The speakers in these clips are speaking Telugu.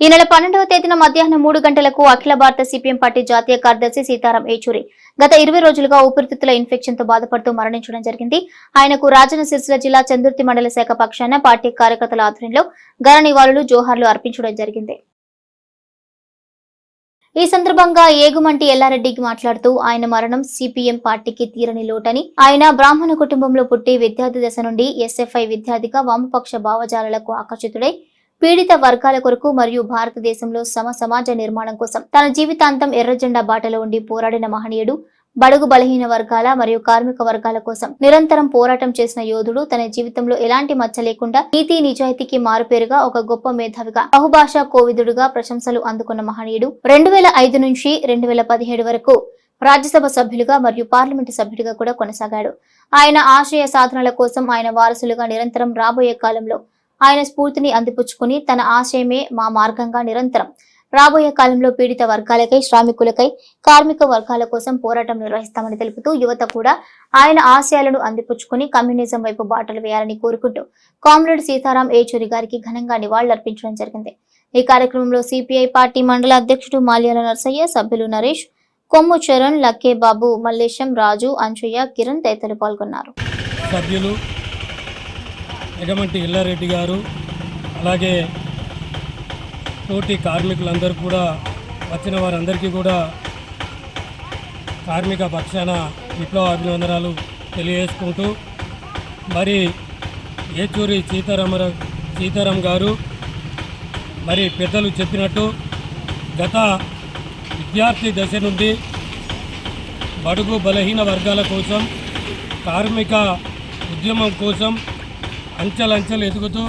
ఈ నెల పన్నెండవ తేదీన మధ్యాహ్నం మూడు గంటలకు అఖిల భారత సిపిఎం పార్టీ జాతీయ కార్యదర్శి సీతారాం ఏచూరి గత ఇరవై రోజులుగా ఊపిరితిత్తుల ఇన్ఫెక్షన్తో బాధపడుతూ మరణించడం జరిగింది. ఆయనకు రాజన సిరిసిల్ల జిల్లా చందుర్తి మండల శాఖ పక్షాన పార్టీ కార్యకర్తల ఆధ్వర్యంలో ఘన నివాళులు జోహార్లు అర్పించడం జరిగింది. ఈ సందర్భంగా ఏగుమంటి ఎల్లారెడ్డికి మాట్లాడుతూ ఆయన మరణం సిపిఎం పార్టీకి తీరని లోటని ఆయన బ్రాహ్మణ కుటుంబంలో పుట్టి విద్యార్థి దశ నుండి ఎస్ఎఫ్ఐ విద్యార్థిగా వామపక్ష భావజాలకు ఆకర్షితుడై పీడిత వర్గాల కొరకు మరియు భారతదేశంలో సమ సమాజ నిర్మాణం కోసం తన జీవితాంతం ఎర్రజెండా బాటలో ఉండి పోరాడిన మహనీయుడు బడుగు బలహీన వర్గాల మరియు కార్మిక వర్గాల కోసం నిరంతరం పోరాటం చేసిన యోధుడు తన జీవితంలో ఎలాంటి మచ్చ లేకుండా నీతి నిజాయితీకి మారుపేరుగా ఒక గొప్ప మేధావిగా బహుభాషా కోవిదుడుగా ప్రశంసలు అందుకున్న మహనీయుడు రెండు వేల ఐదు నుంచి రెండు వేల పదిహేడు వరకు రాజ్యసభ సభ్యులుగా మరియు పార్లమెంటు సభ్యుడిగా కూడా కొనసాగాడు. ఆయన ఆశయ సాధనల కోసం ఆయన వారసులుగా నిరంతరం రాబోయే కాలంలో ఆయన స్ఫూర్తిని అందిపుచ్చుకుని తన ఆశయమే మా మార్గంగా నిరంతరం. రాబోయే కాలంలో పీడిత వర్గాలకై శ్రామికులకై కార్మిక వర్గాల కోసం పోరాటం నిర్వహిస్తామని తెలుపుతూ యువత కూడా ఆయన ఆశయాలను అందిపుచ్చుకుని కమ్యూనిజం వైపు బాటలు వేయాలని కోరుకుంటూ కామ్రేడ్ సీతారాం ఏచూరి గారికి ఘనంగా నివాళులర్పించడం జరిగింది. ఈ కార్యక్రమంలో సిపిఐ పార్టీ మండల అధ్యక్షుడు మాల్యాల నర్సయ్య సభ్యులు నరేష్ కొమ్ము చరణ్ లక్కే బాబు మల్లేశం రాజు అంచయ్య కిరణ్ తదితరులు పాల్గొన్నారు. సభ్యులు ఎగమంటి ఇల్లారెడ్డి గారు అలాగే తోటి కార్మికులందరూ కూడా వచ్చిన వారందరికీ కూడా కార్మిక పక్షాన విప్లవ అభినందనాలు తెలియజేసుకుంటూ మరి ఏచూరి సీతారామర సీతారాం గారు మరి పెద్దలు చెప్పినట్టు గత విద్యార్థి దశ నుండి బడుగు బలహీన వర్గాల కోసం కార్మిక ఉద్యమం కోసం అంచెలంచెలు ఎదుగుతూ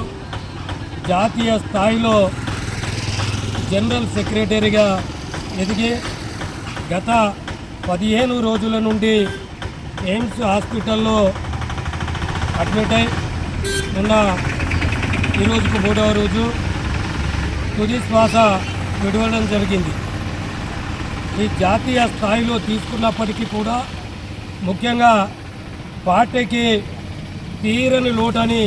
జాతీయ స్థాయిలో జనరల్ సెక్రటరీగా ఎదిగి గత పదిహేను రోజుల నుండి ఎయిమ్స్ హాస్పిటల్లో అడ్మిట్ అయి నిన్న ఈరోజుకు మూడవ రోజు తుది శ్వాస విడవడం జరిగింది. ఈ జాతీయ స్థాయిలో తీసుకున్నప్పటికీ కూడా ముఖ్యంగా పార్టీకి తీరని లోటని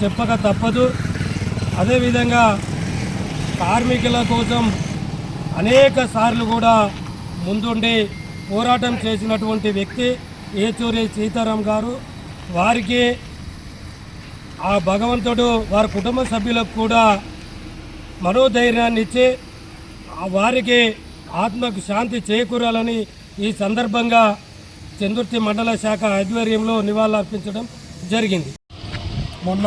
చెప్పక తప్పదు. అదేవిధంగా కార్మికుల కోసం అనేక సార్లు కూడా ముందుండి పోరాటం చేసినటువంటి వ్యక్తి ఏచూరి సీతారాం గారు. వారికి ఆ భగవంతుడు వారి కుటుంబ సభ్యులకు కూడా మనోధైర్యాన్ని ఇచ్చి వారికి ఆత్మకు శాంతి చేకూరాలని ఈ సందర్భంగా చందుర్తి మండల శాఖ ఆధ్వర్యంలో నివాళులర్పించడం జరిగింది. మొన్న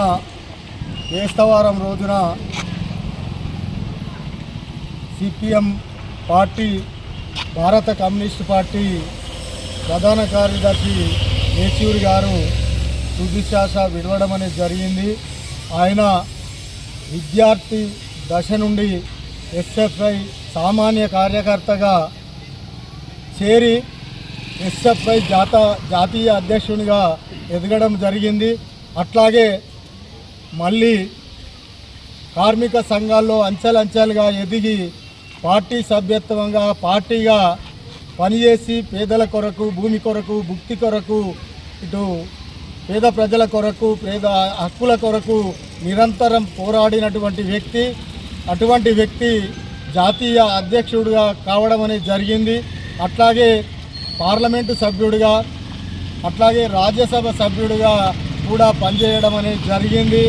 వేస్తవారం రోజున సిపిఎం పార్టీ భారత కమ్యూనిస్ట్ పార్టీ ప్రధాన కార్యదర్శి ఏచూరి గారు తుదిశ్వాస విడవడం అనేది జరిగింది. ఆయన విద్యార్థి దశ నుండి ఎస్ఎఫ్ఐ సామాన్య కార్యకర్తగా చేరి ఎస్ఎఫ్ఐ జాత జాతీయ అధ్యక్షునిగా ఎదగడం జరిగింది. అట్లాగే మళ్ళీ కార్మిక సంఘాల్లో అంచెలంచెలుగా ఎదిగి పార్టీ సభ్యత్వంగా పార్టీగా పనిచేసి పేదల కొరకు భూమి కొరకు భుక్తి కొరకు ఇటు పేద ప్రజల కొరకు పేద హక్కుల కొరకు నిరంతరం పోరాడినటువంటి వ్యక్తి అటువంటి వ్యక్తి జాతీయ అధ్యక్షుడిగా కావడం అనేది జరిగింది. అట్లాగే పార్లమెంటు సభ్యుడిగా అట్లాగే రాజ్యసభ సభ్యుడిగా కూడా పనిచేయడం అనేది జరిగింది.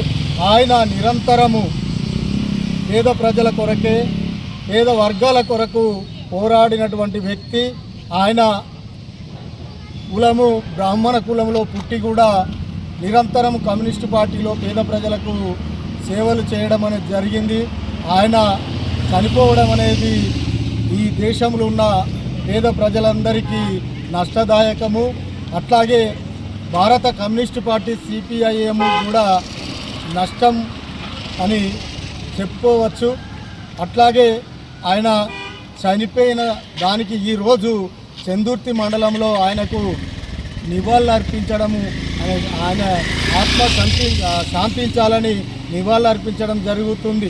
ఆయన నిరంతరము పేద ప్రజల కొరకే పేద వర్గాల కొరకు పోరాడినటువంటి వ్యక్తి. ఆయన కులము బ్రాహ్మణ కులంలో పుట్టి కూడా నిరంతరం కమ్యూనిస్టు పార్టీలో పేద ప్రజలకు సేవలు చేయడం అనేది జరిగింది. ఆయన చనిపోవడం అనేది ఈ దేశంలో ఉన్న పేద ప్రజలందరికీ నష్టదాయకము. అట్లాగే భారత కమ్యూనిస్ట్ పార్టీ సిపిఐఎం కూడా నష్టం అని చెప్పుకోవచ్చు. అట్లాగే ఆయన చనిపోయిన దానికి ఈరోజు చందుర్తి మండలంలో ఆయనకు నివాళులర్పించడము అనే ఆయన ఆత్మ శాంతి శాంతించాలని నివాళులర్పించడం జరుగుతుంది.